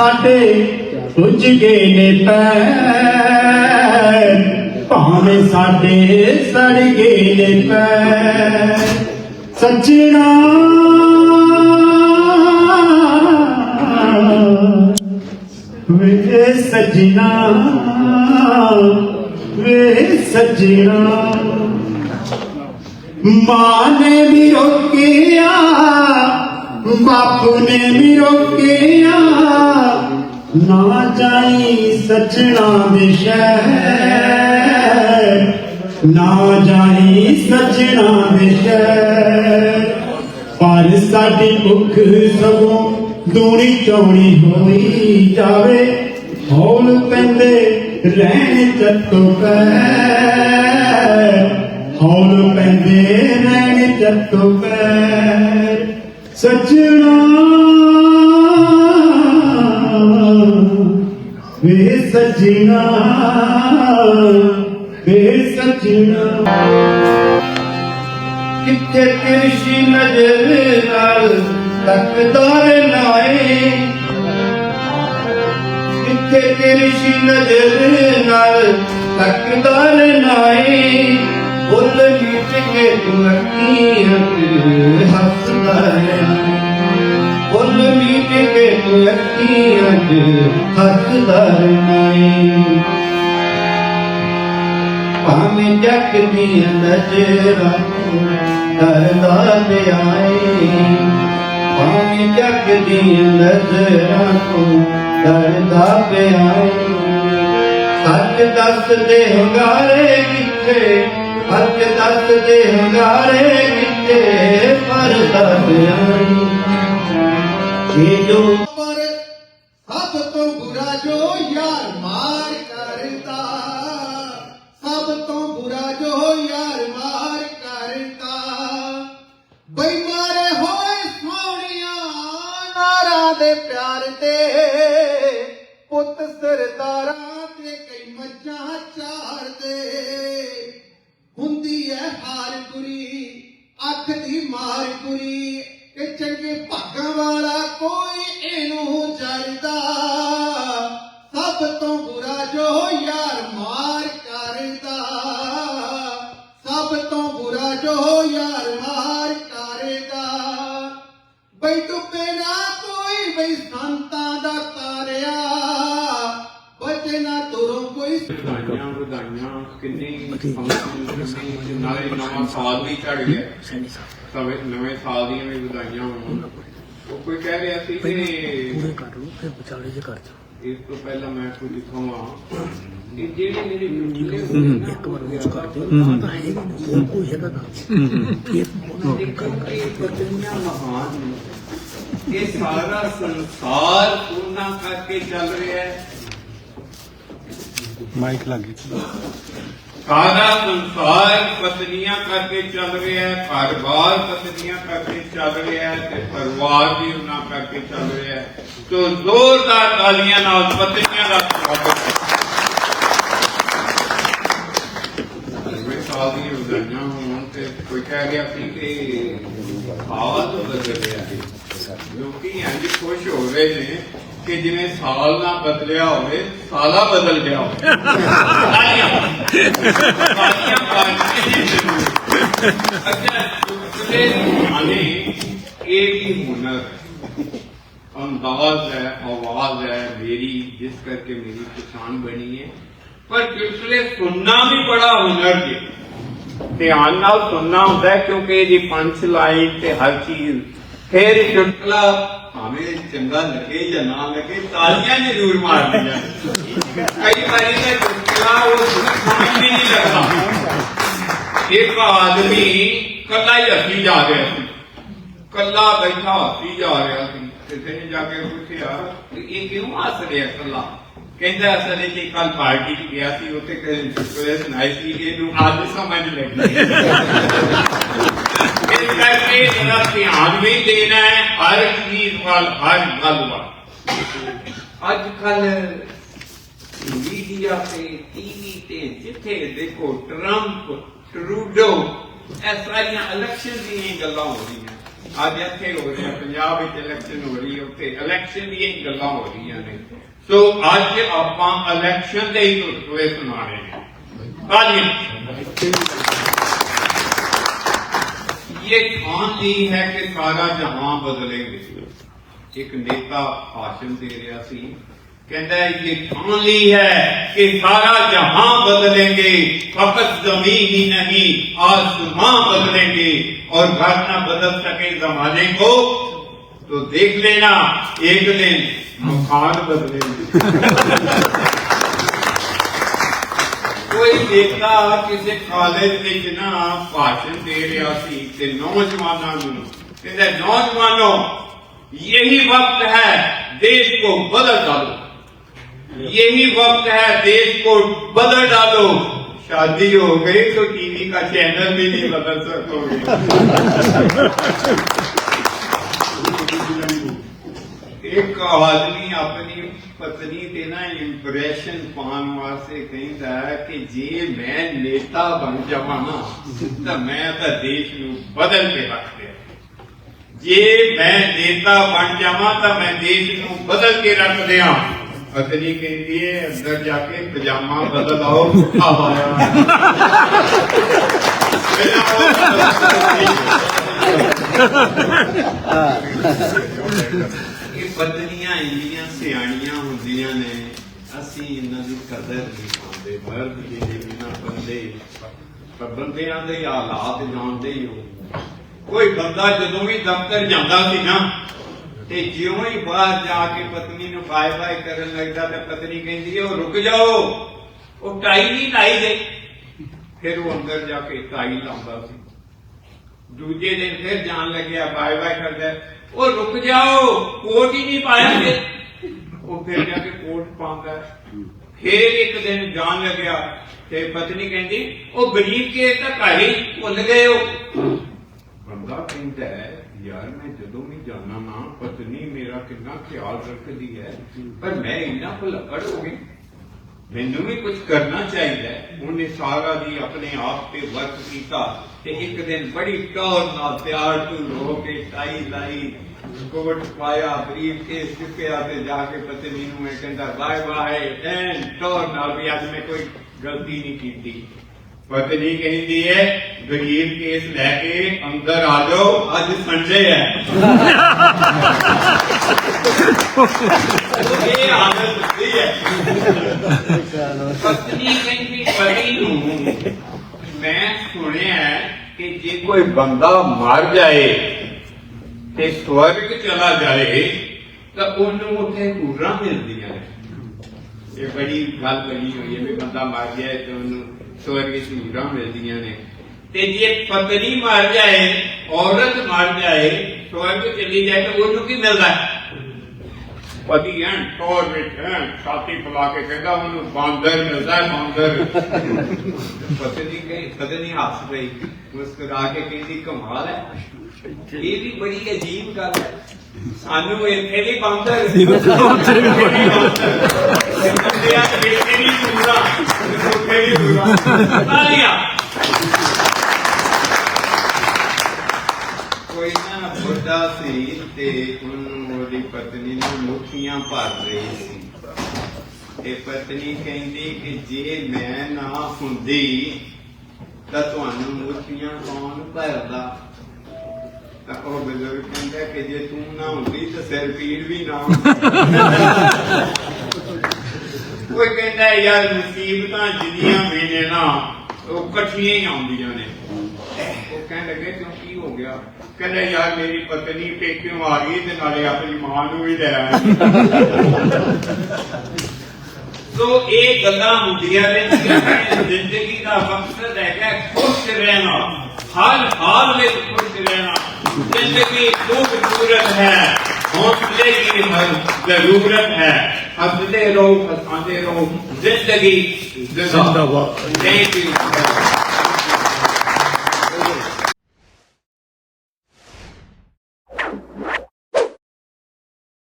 ਸਾਡੇ ਪੁੱਜ ਗਏ ਨੇ ਪੈਰ। ਭਾਵੇਂ ਸਾਡੇ ਸੜ ਗਏ ਨੇ ਪੈਰ। ਸੱਜਣਾ ਵੇ ਸੱਜਣਾ ਵੇ ਸੱਜਣਾ। ਮਾਂ ਨੇ ਵੀ ਰੋਕਿਆ ਬਾਪੂ ਨੇ ਵੀ ਰੋਕਿਆ। ਨਾ ਜਾਈ ਸੱਜਣਾ ਦੇ ਸ਼ਹਿਰ। ਨਾ ਜਾਈ ਸੱਜਣਾ ਦੇ ਸ਼ਹਿਰ। ਪਰ ਸਾਡੀ ਭੁੱਖ ਸਗੋਂ ਦੂਣੀ ਚੌੜੀ ਹੋਈ ਜਾਵੇ। ਹੌਲ ਪੈਂਦੇ ਰਹਿਣ ਚੱਤੋ ਪੈ ਹੌਲ ਪੈਂਦੇ ਰਹਿਣ ਚੱਤੋ ਪੈਰ। ਸੱਜਣਾ ਵੇ ਸੱਜਣਾ ਵੇ ਸੱਜਣਾ ਕਿੱਥੇ ਤੇਰੀ ਨਜ਼ਰ ਨਾਲ ਤੱਕਦਾਰ ਨਾਏ? ਕਿੱਥੇ ਕਿਰਸ਼ੀ ਨਜ਼ਰ ਨਾਲ ਤੱਕਦਾਰ ਨਾਏ? ਬੁੱਲ ਮੀਟ ਕੇ ਤੂੰ ਅੱਖੀਆਂ ਹੱਸਦਾ ਹੈ ਬੁੱਲ ਮੀਟ ਕੇ ਤੂੰ ਅੱਖੀਆਂ ਤੇ ਹੱਸਦਾ ਨਾਏ ਭਾਵੇਂ ਜੱਗ ਦੀ ਨਜ਼ਰਾਂ ਕਰਦਾ ਪਿਆਏ ਭਾਵੇਂ ਜੱਗ ਦੀ ਨਜ਼ਰਾਂ ਤੋਂ ਕਰਦਾ ਪਿਆਏ ਸੱਚ ਦੱਸਦੇ ਹੰਗਾਰੇ ਕਿੱਥੇ ਸੱਚ ਦੱਸ ਦੇ ਹੰਗਾਰੇ ਕਿੱਥੇ ਪਰਦਾ ਪਿਆਈ ਇਹ ਜੋ ਪਰ ਸਭ ਤੋਂ ਬੁਰਾ ਜੋ ਯਾਰ ਮਾਰ ਕਰਦਾ, ਸਭ ਤੋਂ ਬੁਰਾ ਜੋ ਯਾਰ ਚੰਗੇ ਭਾਗਾਂ ਵਾਲਾ ਕੋਈ ਇਹਨੂੰ ਜਰਦਾ ਸਭ ਤੋਂ ਬੁਰਾ ਜੋ ਯਾਰ ਮਾਰ ਕਰਦਾ। ਸਭ ਤੋਂ ਬੁਰਾ ਜੋ ਯਾਰ ਮਾਰ ਕਰਦਾ। ਬਈ ਡੁੱਬੇ ਨਾ ਕੋਈ ਬਈ ਸੰਤਾਂ ਦਾ ਤਾਰਿਆ। ਵਧਾਈਆਂ ਵਧਾਈਆਂ ਕਿੰਨੀ ਫੰਕਸ਼ਨ ਨਾਲੇ ਨਵਾਂ ਸਾਲ ਵੀ ਚੜ ਗਿਆ ਸਵੇ ਨਵੇਂ ਸਾਲ ਦੀਆਂ ਵੀ ਵਧਾਈਆਂ ਹੋਣ ਉਹ ਕੋਈ ਕਹਿ ਰਿਹਾ ਸੀ ਕਿ ਪੂਰੇ ਕਰ ਲਓ ਫਿਰ ਵਿਚਾਲੇ ਜੇ ਕਰ ਦਿਓ ਇਸ ਤੋਂ ਪਹਿਲਾਂ ਮੈਂ ਕੁਝ ਲਿਖਾਵਾਂ ਕਿ ਜਿਹੜੇ ਮੇਰੇ ਚੁਟਕਲੇ ਹੋਏ ਇੱਕ ਵਾਰ ਉਸ ਕਰ ਦਿਓ ਤਾਂ ਹੈਗਾ ਨਾ ਕੋਈ ਹੈਗਾ ਨਾ ਫਿਰ ਦੇਖੋ ਮਹਾਨ ਇਹ ਸਾਰਾ ਸੰਸਾਰ ਉਹਨਾਂ ਕਰਕੇ ਚੱਲ ਰਿਹਾ ਹੈ। ਮਾਈਕ ਲੱਗੀ ਸਾਰਾ ਸੰਸਾਰ ਪਤਨੀਆਂ ਕਰਕੇ ਚੱਲ ਰਿਹਾ ਹੈ ਘਰ-ਬਾਰ ਪਤਨੀਆਂ ਕਰਕੇ ਚੱਲ ਰਿਹਾ ਹੈ ਤੇ ਪਰਿਵਾਰ ਵੀ ਉਹਨਾਂ ਕਰਕੇ ਚੱਲ ਰਿਹਾ ਹੈ। ਤੋ ਜ਼ੋਰਦਾਰ ਤਾਲੀਆਂ ਨਾਲ ਪਤਨੀਆਂ ਦਾ ਸਵਾਗਤ ਹੈ। ਨਵੇਂ ਸਾਲ ਦੀਆਂ ਵਧਾਈਆਂ ਹੋਣ ਤੇ ਕੋਈ ਕਹਿ ਗਿਆ ਸੀ ਕਿ ਹਾਲ ਬਦਲ ਰਿਹਾ ਹੈ। ਲੋਕੀ ਇੰਜ ਖੁਸ਼ ਹੋ ਰਹੇ ਨੇ ਕਿ ਜਿਵੇਂ ਸਾਲ ਨਾ ਬਦਲਿਆ ਹੋਵੇ, ਸਾਲਾ ਬਦਲ ਗਿਆ ਹੋਵੇ। ਤਾਲੀਆਂ ਤਾਲੀਆਂ ਪਾਣੀ ਅੱਛਾ ਚੁਟਕਲੇ ਗਾਣੇ ਇਹ ਵੀ ਹੁਨਰ ਅੰਦਾਜ਼ ਹੈ, ਆਵਾਜ਼ ਹੈ, ਮੇਰੀ, ਜਿਸ ਕਰਕੇ ਮੇਰੀ ਪਛਾਣ ਬਣੀ ਹੈ। ਪਰ ਚੁਟਕਲੇ ਸੁਣਨਾ ਵੀ ਬੜਾ ਹੁਨਰ ਜੀ। ਧਿਆਨ ਨਾਲ ਸੁਣਨਾ ਹੁੰਦਾ ਹੈ, ਕਿਉਂਕਿ ਇਹਦੀ ਪੰਚ ਲਾਈਨ ਤੇ ਹਰ ਚੀਜ਼ ਫਿਰ ਇਹ ਚੁਟਕਲਾ। ਭਾਵੇਂ ਚੰਗਾ ਲੱਗੇ ਜਾਂ ਨਾ ਲੱਗੇ ਤਾਲੀਆਂ ਜ਼ਰੂਰ ਮਾਰਦੀਆਂ ਕਈ ਵਾਰੀ ਤਾਂ ਚੁਟਕਲਾ ਉਹ ਸਮਝ ਵੀ ਨਹੀਂ ਲੱਗਦਾ। ਇੱਕ ਆਦਮੀ ਕੱਲਾ ਹੀ ਹੱਸੀ ਜਾ ਰਿਹਾ ਸੀ। ਕੱਲਾ ਬੈਠਾ ਹੱਸੀ ਜਾ ਰਿਹਾ ਸੀ। ਕਿਸੇ ਨੇ ਜਾ ਕੇ ਪੁੱਛਿਆ ਇਹ ਕਿਉਂ ਹੱਸ ਰਿਹਾ ਕੱਲਾ ਕਹਿੰਦਾ ਅਸਲ ਵਿੱਚ ਕੱਲ ਪਾਰਟੀ 'ਚ ਗਿਆ ਸੀ, ਉੱਥੇ ਕਿਸੇ ਚੁਟਕਲੇ ਸੁਣਾਈ ਸੀ, ਇਹਨੂੰ ਅੱਜ ਸਮਝ ਲੱਗੀ। ਇਸ ਕਰਕੇ ਜਰਾ ਧਿਆਨ ਵੀ ਦੇਣਾ ਹੈ, ਹਰ ਚੀਜ਼ ਵੱਲ, ਹਰ ਗੱਲ ਵੱਲ। ਅੱਜ ਕੱਲ ਮੀਡੀਆ ਤੇ ਟੀਵੀ ਤੇ, ਜਿੱਥੇ ਦੇਖੋ ਟਰੰਪ ਟਰੂਡੋ ਇਹ ਸਾਰੀਆਂ ਇਲੈਕਸ਼ਨ ਦੀਆਂ ਗੱਲਾਂ ਹੋ ਰਹੀਆਂ। ਅੱਜ ਇੱਥੇ ਹੋ ਰਿਹਾ, ਪੰਜਾਬ ਵਿੱਚ ਇਲੈਕਸ਼ਨ ਹੋ ਰਹੀ ਹੈ, ਉੱਥੇ ਇਲੈਕਸ਼ਨ ਦੀਆਂ ਗੱਲਾਂ ਹੋ ਰਹੀਆਂ ਨੇ। ਸੋ ਅੱਜ ਆਪਾਂ ਇਲੈਕਸ਼ਨ ਦੇ ਹੀ ਟੁਟਕਲੇ ਸੁਣਾਣੇ ਨੇ। یہ تھان نہیں ہے کہ سارا جہاں بدلے گے ایک نیتا بھاشن دے رہا سی۔ کہتا ہے، یہ ٹھان لی ہے کہ سارا جہاں بدلیں گے فقط زمین ہی نہیں آسمان بدلیں گے اور گھر نہ بدل سکے زمانے کو، تو دیکھ لینا، ایک دن مخان بدلیں گے کوئی ਨੇਤਾ کسی ਕਾਲਜ ਵਿੱਚ ਨਾ ਭਾਸ਼ਣ دے رہا سی ਤੇ ਨੌਜਵਾਨਾਂ ਨੂੰ ਕਹਿੰਦਾ ਨੌਜਵਾਨੋ یہی وقت ہے دیش کو بدل ڈالو یہی وقت ہے دیش کو بدل ڈالو شادی ہو گئی تو ٹی وی کا چینل بھی نہیں بدل سکو گے ਇੱਕ ਆਦਮੀ ਆਪਣੀ ਪਤਨੀ ਤੇ ਨਾ ਇੰਪ੍ਰੈਸ਼ਨ ਪਾਉਣ ਵਾਸਤੇ ਕਹਿੰਦਾ ਹੈ ਕਿ ਜੇ ਮੈਂ ਨੇਤਾ ਬਣ ਜਾਵਾਂ ਨਾ, ਤਾਂ ਮੈਂ ਤਾਂ ਦੇਸ਼ ਨੂੰ ਬਦਲ ਕੇ ਰੱਖ ਦਿਆਂ ਜੇ ਮੈਂ ਨੇਤਾ ਬਣ ਜਾਵਾਂ, ਤਾਂ ਮੈਂ ਦੇਸ਼ ਨੂੰ ਬਦਲ ਕੇ ਰੱਖ ਦਿਆਂ ਪਤਨੀ ਕਹਿੰਦੀ ਹੈ ਅੰਦਰ ਜਾ ਕੇ ਪਜਾਮਾ ਬਦਲ ਆਓ ਆਵਾਜ਼ ਪਾਇਆ ਪਤਨੀਆਂ ਇੰਨੀਆਂ ਸਿਆਣੀਆਂ ਹੁੰਦੀਆਂ ਨੇ, ਅਸੀਂ ਇਹਨਾਂ ਦੀ ਕਦਰ ਨਹੀਂ ਪਾਉਂਦੇ ਮਰਦ ਜਿਹੜੇ ਵੀ ਬੰਦੇ ਬੰਦਿਆਂ ਦੇ ਹਾਲਾਤ ਜਾਣਦੇ ਹੀ ਹੋ ਕੋਈ ਬੰਦਾ ਜਦੋਂ ਵੀ ਦਫ਼ਤਰ ਜਾਂਦਾ ਸੀ ਨਾ, ਤੇ ਜਿਉਂ ਹੀ ਬਾਹਰ ਜਾ ਕੇ ਪਤਨੀ ਨੂੰ ਬਾਏ ਬਾਏ ਕਰਨ ਲੱਗਦਾ ਤੇ ਪਤਨੀ ਕਹਿੰਦੀ ਹੈ, ਉਹ ਰੁਕ ਜਾਓ, ਉਹ ਟਾਈ ਨਹੀਂ ਲਾਈ ਦੇ ਫਿਰ ਉਹ ਅੰਦਰ ਜਾ ਕੇ ਟਾਈ ਲਾਉਂਦਾ ਸੀ। ਦੂਜੇ ਦਿਨ ਫਿਰ ਜਾਣ ਲੱਗਿਆ, ਬਾਏ ਬਾਏ ਕਰਦਾ ਉਹ ਰੁਕ ਜਾਓ ਕੋਟ ਹੀ ਨਹੀਂ ਪਾਇਆ ਫਿਰ ਉਹ ਫਿਰ ਜਾ ਕੇ ਕੋਟ ਪਾਉਂਦਾ। ਹੈ। ਫਿਰ ਇੱਕ ਦਿਨ ਜਾਣ ਲੱਗਿਆ ਤੇ ਪਤਨੀ ਕਹਿੰਦੀ ਉਹ ਗਰੀਬ ਕੇ ਤਾਂ ਘਰ ਹੀ ਭੁੱਲ ਗਏ ਹੋ। ਬੰਦਾ ਕਹਿੰਦਾ ਹੈ ਯਾਰ ਮੈਂ ਜਦੋਂ ਵੀ ਜਾਣਾ ਨਾ ਪਤਨੀ ਮੇਰਾ ਕਿੰਨਾ ਖਿਆਲ ਰੱਖਦੀ ਹੈ ਪਰ ਮੈਂ ਇੰਨਾ ਭੁਲੱਕੜ ਹੋ ਗਈ ਮੈਨੂੰ ਵੀ ਕੁਝ ਕਰਨਾ ਚਾਹੀਦਾ ਉਹਨੇ ਸਾਰਾ ਦੀ ਆਪਣੇ ਆਪ ਤੇ ਵਰਕ ਕੀਤਾ ਤੇ ਇੱਕ ਦਿਨ ਬੜੀ ਟੌਰ ਨਾਲ ਤਿਆਰ ਤੂੰ ਹੋ ਕੇ ਟਾਈ ਲਾਈ ਕੋਟ ਪਾਇਆ ਬਰੀਫ ਕੇ ਚੁੱਕਿਆ ਤੇ ਜਾ ਕੇ ਪਤਨੀ ਨੂੰ ਮੈਂ ਕਹਿੰਦਾ, ਬਾਏ ਬਾਏ। ਐਨ ਟੌਰ ਨਾਲ ਵੀ ਅੱਜ ਮੈਂ ਕੋਈ ਗਲਤੀ ਨਹੀਂ ਕੀਤੀ। ਪਤਨੀ ਕਹਿੰਦੀ ਹੈ, ਗਰੀਬ ਕੇਸ ਲੈ ਕੇ ਅੰਦਰ ਆ ਜਾਓ, ਅੱਜ ਸੰਡੇ ਹੈ। ਇਹ ਆਦਤ ਹੁੰਦੀ ਹੈ ਪਤਨੀ ਕਹਿੰਦੀ ਪਤੀ ਨੂੰ ਮੈਂ ਸੁਣਿਆ ਕਿ ਜੇ ਕੋਈ ਬੰਦਾ ਮਰ ਜਾਏ ਤੇ ਸਵਰਗ ਚਲਾ ਜਾਏ ਤਾਂ ਉਹਨੂੰ ਉੱਥੇ ਹੂਰਾਂ ਮਿਲਦੀਆਂ ਨੇ ਇਹ ਬੜੀ ਗੱਲ ਬਣੀ ਹੋਈ ਹੈ ਵੀ ਬੰਦਾ ਮਰ ਜਾਏ ਤੇ ਉਹਨੂੰ ਸਵਰਗ ਵਿੱਚ ਹੂਰਾਂ ਮਿਲਦੀਆਂ ਨੇ ਤੇ ਜੇ ਪਤਨੀ ਮਰ ਜਾਏ ਔਰਤ ਮਰ ਜਾਏ ਸਵਰਗ ਚਲੀ ਜਾਏ ਤਾਂ ਉਹਨੂੰ ਕੀ ਮਿਲਦਾ? ਹੈ ਪਤੀ ਐਂ ਟੋਰ ਵਿੱਚ ਐਂ ਛਾਤੀ ਫੁਲਾ ਕੇ ਕਹਿੰਦਾ ਉਹਨੂੰ ਬਾਂਦਰ ਮਿਲਦਾ ਹੈ ਬਾਂਦਰ। ਪਤਨੀ ਕਹੀ ਪਤਨੀ ਹੱਸ ਪਈ। ਮੁਸਕਰਾ ਕੇ ਕਹਿੰਦੀ ਕਮਾਲ ਹੈ। ਇਹ ਵੀ ਬੜੀ ਅਜੀਬ ਗੱਲ ਹੈ। ਸਾਨੂੰ ਇੱਥੇ ਵੀ ਬਾਂਦਰ। ਉੱਥੇ ਵੀ ਬਾਂਦਰ। ਬੰਦਿਆਂ ਦੇ ਇੱਥੇ ਵੀ ਪੂਰਾ ਉੱਥੇ ਵੀ ਪੂਰਾ ਤਾਲੀਆਂ ਕੋਈ ਨਾ ਬੁੱਢਾ ਸੀ ਤੇ ਉਹਨੂੰ ਉਹਦੀ ਪਤਨੀ ਨੂੰ ਮੁੱਠੀਆਂ ਭਰ ਰਹੀ ਸੀ। ਤੇ ਪਤਨੀ ਕਹਿੰਦੀ ਕਿ ਜੇ ਮੈਂ ਨਾ ਹੁੰਦੀ ਤਾਂ ਤੁਹਾਨੂੰ ਮੁੱਠੀਆਂ ਕੌਣ ਭਰਦਾ? ਤਾਂ ਉਹ ਬਜ਼ੁਰਗ ਕਹਿੰਦਾ ਕਿ ਜੇ ਤੂੰ ਨਾ ਹੁੰਦੀ ਤਾਂ ਸਿਰ ਪੀੜ ਵੀ ਨਾ ਕੋਈ ਕਹਿੰਦਾ, ਯਾਰ ਮੁਸੀਬਤਾਂ ਜਿੰਨੀਆਂ ਵੀ ਨੇ ਨਾ, ਉਹ ਇਕੱਠੀਆਂ ਹੀ ਆਉਂਦੀਆਂ ਨੇ। وہ کہنے لگے کیوں کی ہو گیا؟ کہنے نہیں یار میری پتنی پیکیوں آ گئی تے نالے اپنی ماں نو بھی لے آئے تو یہ گلاں ہوندیاں نے زندگی دا مقصد ہے کہ خوش رہنا حال حال میں خوش رہنا۔ زندگی خوبصورت ہے حوصلے کی ضرورت ہے۔ ہنستے رہو ہنساتے رہو زندگی زندہ باد۔